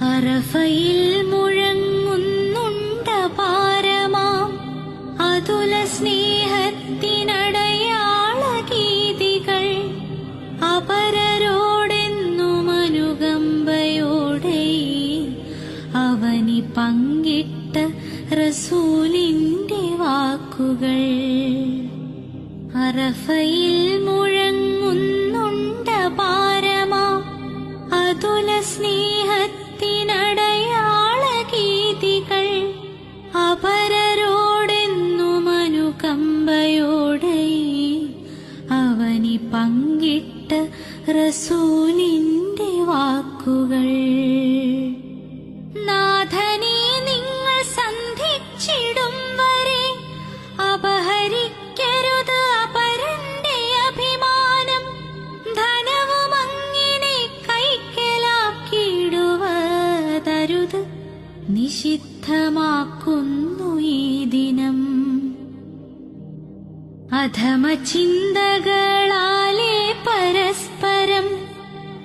അറഫയിൽ മുഴങ്ങുന്നുണ്ട പാരമാം. അതുല സ്നേഹത്തിനടയാള ഗീതികൾ. അപരരോടെന്നും അനുകമ്പയോടെ അവനി പങ്കിട്ട റസൂലിന്റെ വാക്കുകൾ. അറഫയിൽ പങ്കിട്ട റസൂലിന്റെ വാക്കുകൾ. നാഥനെ നിങ്ങൾ സന്ധിച്ചിടും വരെ അപഹരിക്കരുത് അപരന്റെ അഭിമാനം. ധനവും അങ്ങനെ കൈക്കലാക്കിയിടുവതരുത് നിഷിദ്ധമാക്കുന്നു അധമ ചിന്തകളാലേ പരസ്പരം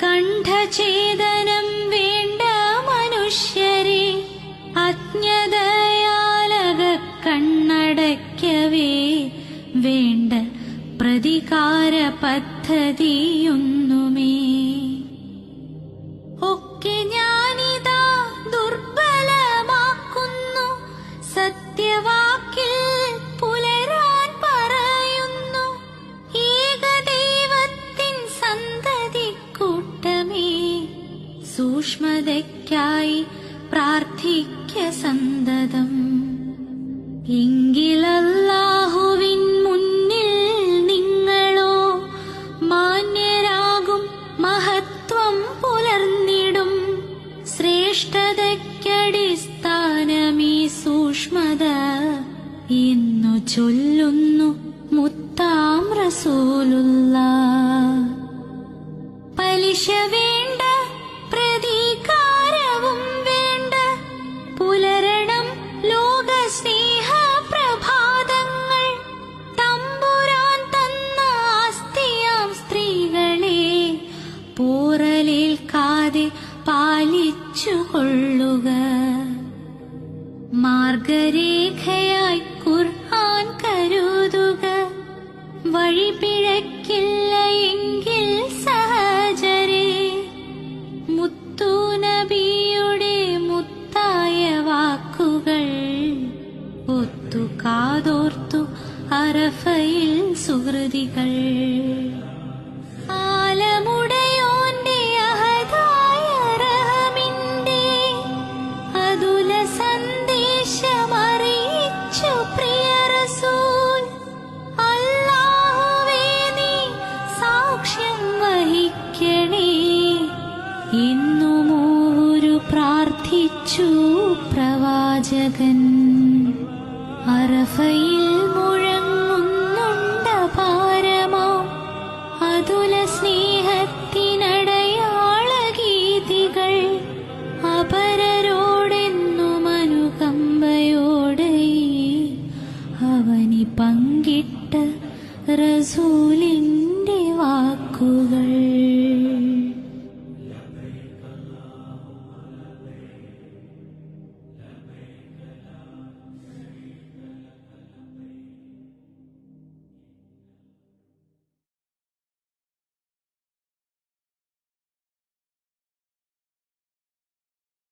കണ്ഠഛേദനം വേണ്ട മനുഷ്യരെ അജ്ഞതയാലക കണ്ണടയ്ക്കവേ വേണ്ട പ്രതികാര പദ്ധതിയൊന്നുമേ. ഒക്കെ ഞാനിതാ ദുർബലമാക്കുന്നു സത്യവാക്കിൽ സൂക്ഷ്മതയ്ക്കായി പ്രാർത്ഥിക്ക സന്തതം. എങ്കിലല്ലാഹുവിൻ മുന്നിൽ നിങ്ങളോ മാന്യരാകും മഹത്വം പുലർന്നിടും. ശ്രേഷ്ഠതയ്ക്കടിസ്ഥാനമീ സൂക്ഷ്മത എന്നു ചൊല്ലുന്നു മുത്താം റസൂലുള്ള. പലിശ പാലിച്ചു കൊള്ളുക മാർഗരേഖയായി ഖുർആൻ കരുതുക. വഴി പിഴക്കില്ല എങ്കിൽ സഹചരേ മുത്തുനബിയുടെ മുത്തായ വാക്കുകൾ ഒത്തു കാതോർത്തു അറഫയിൽ സുഹൃതികൾ. പ്രാർത്ഥിച്ചു പ്രവാചകൻ. അറഫയിൽ മുഴങ്ങുന്നുണ്ട പാരമാം അതുല സ്നേഹത്തിനടയാള ഗീതികൾ അപരരോടെന്നും അനുകമ്പയോടെ അവനി പങ്കിട്ട റസൂലിന്റെ വാക്കുകൾ.